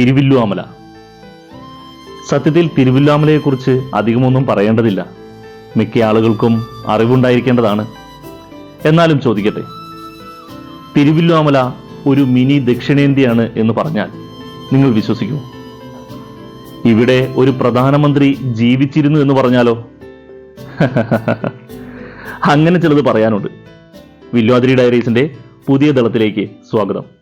തിരുവില്ലുവാമല. സത്യത്തിൽ തിരുവില്ലാമലയെക്കുറിച്ച് അധികമൊന്നും പറയേണ്ടതില്ല. മിക്ക ആളുകൾക്കും അറിവുണ്ടായിരിക്കേണ്ടതാണ്. എന്നാലും ചോദിക്കട്ടെ. തിരുവില്ലാമല ഒരു മിനി ദക്ഷിണേന്ത്യയാണ് എന്ന് പറഞ്ഞാൽ നിങ്ങൾ വിശ്വസിക്കുമോ? ഇവിടെ ഒരു പ്രധാനമന്ത്രി ജീവിച്ചിരുന്നു എന്ന് പറഞ്ഞാലോ? അങ്ങനെ ചിലത് പറയാനുണ്ട്. വില്വാതിരി ഡയറീസിന്റെ പുതിയ ദളത്തിലേക്ക് സ്വാഗതം.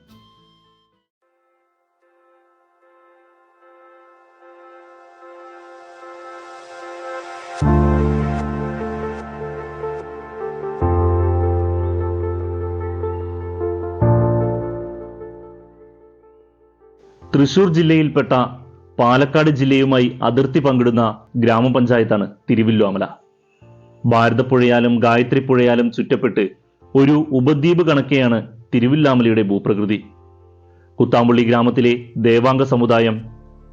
തൃശൂർ ജില്ലയിൽപ്പെട്ട പാലക്കാട് ജില്ലയുമായി അതിർത്തി പങ്കിടുന്ന ഗ്രാമപഞ്ചായത്താണ് തിരുവില്ലോമല ഭാരതപ്പുഴയാലും ഗായത്രി പുഴയാലും ചുറ്റപ്പെട്ട് ഒരു ഉപദ്വീപ് കണക്കെയാണ് തിരുവില്ലാമലയുടെ ഭൂപ്രകൃതി. കുത്താമ്പുള്ളി ഗ്രാമത്തിലെ ദേവാംഗ സമുദായം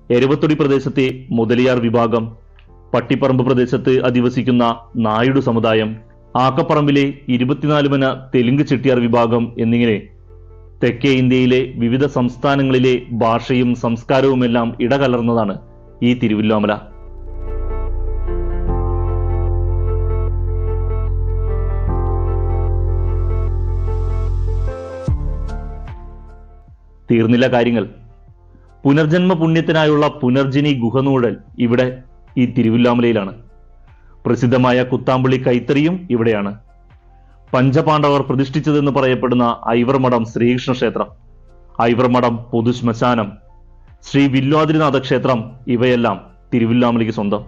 എരവത്തൊടി പ്രദേശത്തെ മുതലിയാർ വിഭാഗം പട്ടിപ്പറമ്പ് പ്രദേശത്ത് അധിവസിക്കുന്ന നായുഡു സമുദായം ആക്കപ്പറമ്പിലെ ഇരുപത്തിനാലുമന തെലുങ്ക് ചെട്ടിയാർ വിഭാഗം എന്നിങ്ങനെ തെക്കേ ഇന്ത്യയിലെ വിവിധ സംസ്ഥാനങ്ങളിലെ ഭാഷയും സംസ്കാരവുമെല്ലാം ഇടകലർന്നതാണ് ഈ തിരുവില്ലോമല തീർന്നില്ല കാര്യങ്ങൾ. പുനർജന്മ പുണ്യത്തിനായുള്ള പുനർജനി ഗുഹനൂഴൽ ഇവിടെ ഈ തിരുവില്ലാമലയിലാണ് പ്രസിദ്ധമായ കുത്താമ്പുള്ളി കൈത്തറിയും ഇവിടെയാണ്. പഞ്ചപാണ്ഡവർ പ്രതിഷ്ഠിച്ചതെന്ന് പറയപ്പെടുന്ന ഐവർമഠം ശ്രീകൃഷ്ണ ക്ഷേത്രം ഐവർമഠം പൊതുശ്മശാനം ശ്രീ വില്വാതിരിനാഥ ക്ഷേത്രം ഇവയെല്ലാം തിരുവില്ലാമലയ്ക്ക് സ്വന്തം.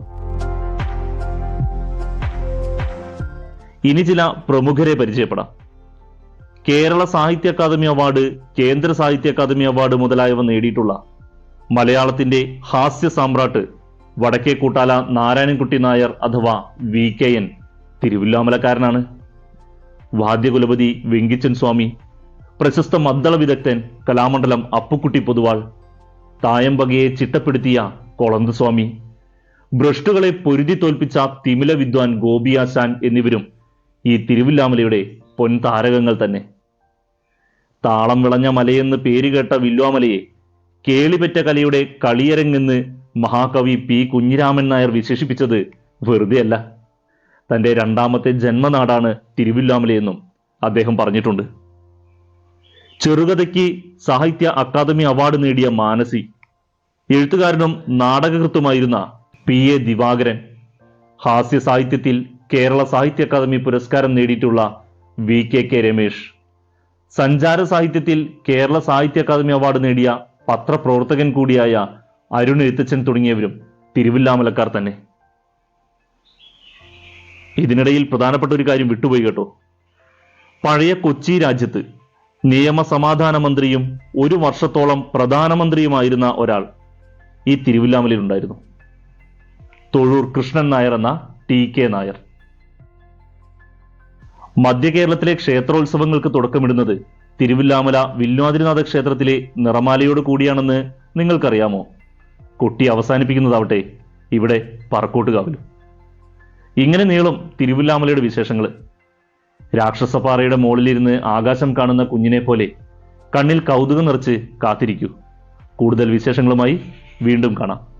ഇനി ചില പ്രമുഖരെ പരിചയപ്പെടാം. കേരള സാഹിത്യ അക്കാദമി അവാർഡ് കേന്ദ്ര സാഹിത്യ അക്കാദമി അവാർഡ് മുതലായവ നേടിയിട്ടുള്ള മലയാളത്തിന്റെ ഹാസ്യ സാമ്രാട്ട് വടക്കേ കൂട്ടാല നാരായണൻകുട്ടി നായർ അഥവാ വി കെ എൻ തിരുവില്ലാമലക്കാരനാണ്. വാദ്യകുലപതി വെങ്കിച്ചൻ സ്വാമി പ്രശസ്ത മദ്ദള വിദഗ്ധൻ കലാമണ്ഡലം അപ്പുക്കുട്ടി പൊതുവാൾ തായമ്പകയെ ചിട്ടപ്പെടുത്തിയ കൊളന്ത് സ്വാമി ഭ്രഷ്ടുകളെ പൊരുതി തോൽപ്പിച്ച തിമില വിദ്വാൻ ഗോപിയാശാൻ എന്നിവരും ഈ തിരുവില്ലാമലയുടെ പൊൻതാരകങ്ങൾ തന്നെ. താളം വിളഞ്ഞ മലയെന്ന് പേരുകേട്ട വില്വാമലയെ കേളിപെറ്റ കലയുടെ കളിയരങ്ങെന്ന് മഹാകവി പി കുഞ്ഞിരാമൻ നായർ വിശേഷിപ്പിച്ചത് വെറുതെയല്ല. തന്റെ രണ്ടാമത്തെ ജന്മനാടാണ് തിരുവില്ലാമലയെന്നും അദ്ദേഹം പറഞ്ഞിട്ടുണ്ട്. ചെറുകഥയ്ക്ക് സാഹിത്യ അക്കാദമി അവാർഡ് നേടിയ മാനസി എഴുത്തുകാരനും നാടകകൃത്തുമായിരുന്ന പി എ ദിവാകരൻ ഹാസ്യ സാഹിത്യത്തിൽ കേരള സാഹിത്യ അക്കാദമി പുരസ്കാരം നേടിയിട്ടുള്ള വി കെ കെ രമേഷ് സഞ്ചാര സാഹിത്യത്തിൽ കേരള സാഹിത്യ അക്കാദമി അവാർഡ് നേടിയ പത്രപ്രവർത്തകൻ കൂടിയായ അരുൺ എഴുത്തച്ഛൻ തുടങ്ങിയവരും തിരുവില്ലാമലക്കാർ തന്നെ. ഇതിനിടയിൽ പ്രധാനപ്പെട്ട ഒരു കാര്യം വിട്ടുപോയി കേട്ടോ. പഴയ കൊച്ചി രാജ്യത്ത് നിയമസമാധാന മന്ത്രിയും ഒരു വർഷത്തോളം പ്രധാനമന്ത്രിയുമായിരുന്ന ഒരാൾ ഈ തിരുവില്ലാമലയിൽ ഉണ്ടായിരുന്നു തൊഴൂർ കൃഷ്ണൻ നായർ എന്ന ടി കെ നായർ. മധ്യ കേരളത്തിലെ ക്ഷേത്രോത്സവങ്ങൾക്ക് തുടക്കമിടുന്നത് തിരുവില്ലാമല വില്വാതിരിനാഥ ക്ഷേത്രത്തിലെ നിറമാലയോട് കൂടിയാണെന്ന് നിങ്ങൾക്കറിയാമോ? കുട്ടി അവസാനിപ്പിക്കുന്നതാവട്ടെ ഇവിടെ പറക്കോട്ടുകാവിലും. ഇങ്ങനെ നീളും തിരുവില്ലാമലയുടെ വിശേഷങ്ങൾ രാക്ഷസപാറയുടെ മുകളിലിരുന്ന് ആകാശം കാണുന്ന കുഞ്ഞിനെ പോലെ കണ്ണിൽ കൗതുകം നിറച്ച് കാത്തിരിക്കൂ. കൂടുതൽ വിശേഷങ്ങളുമായി വീണ്ടും കാണാം.